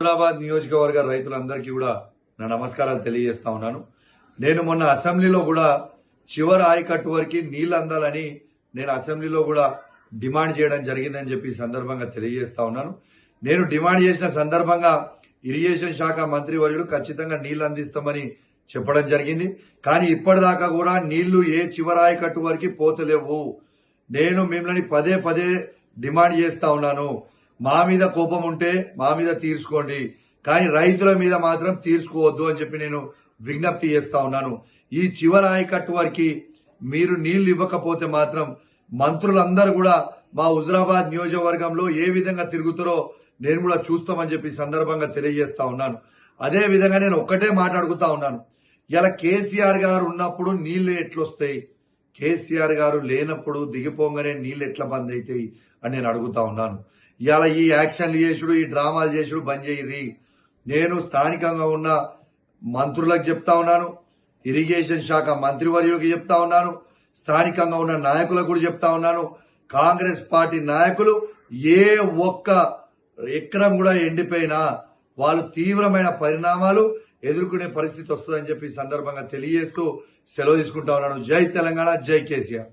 హైదరాబాద్ నియోజకవర్గ రైతులందరికీ కూడా నా నమస్కారాలు తెలియజేస్తా ఉన్నాను. నేను మొన్న అసెంబ్లీలో కూడా చివరి ఆయకట్టు వరకు నీళ్ళు అందాలని నేను అసెంబ్లీలో కూడా డిమాండ్ చేయడం జరిగిందని చెప్పి సందర్భంగా తెలియజేస్తా ఉన్నాను. నేను డిమాండ్ చేసిన సందర్భంగా ఇరిగేషన్ శాఖ మంత్రి వర్యుడు ఖచ్చితంగా నీళ్ళు అందిస్తామని చెప్పడం జరిగింది. కానీ ఇప్పటిదాకా కూడా నీళ్ళు ఏ చివరి ఆయకట్టు వరకు పోతలేవు. నేను మిమ్మల్ని పదే పదే డిమాండ్ చేస్తా ఉన్నాను. మా మీద కోపం ఉంటే మా మీద తీర్చుకోండి. కానీ రైతుల మీద మాత్రం తీర్చుకోవద్దు అని చెప్పి నేను విజ్ఞప్తి చేస్తా ఉన్నాను. ఈ చివరి ఆయకట్టు వారికి మీరు నీళ్ళు ఇవ్వకపోతే మాత్రం మంత్రులందరూ కూడా మా హుజరాబాద్ నియోజకవర్గంలో ఏ విధంగా తిరుగుతారో నేను కూడా చూస్తామని చెప్పి సందర్భంగా తెలియజేస్తా ఉన్నాను. అదే విధంగా నేను ఒక్కటే మాట్లాడుకుతా ఉన్నాను. ఇలా కేసీఆర్ గారు ఉన్నప్పుడు నీళ్ళు ఎట్లొస్తాయి? కేసీఆర్ గారు లేనప్పుడు దిగిపోగానే నీళ్ళు ఎట్లా బంద్ అవుతాయి అని నేను అడుగుతా ఉన్నాను. ఇవాళ ఈ యాక్షన్లు చేసుడు ఈ డ్రామాలు చేసుడు బంద్ చేయరి నేను స్థానికంగా ఉన్న మంత్రులకు చెప్తా ఉన్నాను ఇరిగేషన్ శాఖ మంత్రివర్యులకు చెప్తా ఉన్నాను స్థానికంగా ఉన్న నాయకులకు కూడా చెప్తా ఉన్నాను కాంగ్రెస్ పార్టీ నాయకులు ఏ ఒక్క ఎక్కడం కూడా ఎండిపోయినా వాళ్ళు తీవ్రమైన పరిణామాలు ఎదుర్కొనే పరిస్థితి వస్తుందని చెప్పి సందర్భంగా తెలియజేస్తూ సెలవు తీసుకుంటా ఉన్నాను. జై తెలంగాణ జై కేసీఆర్.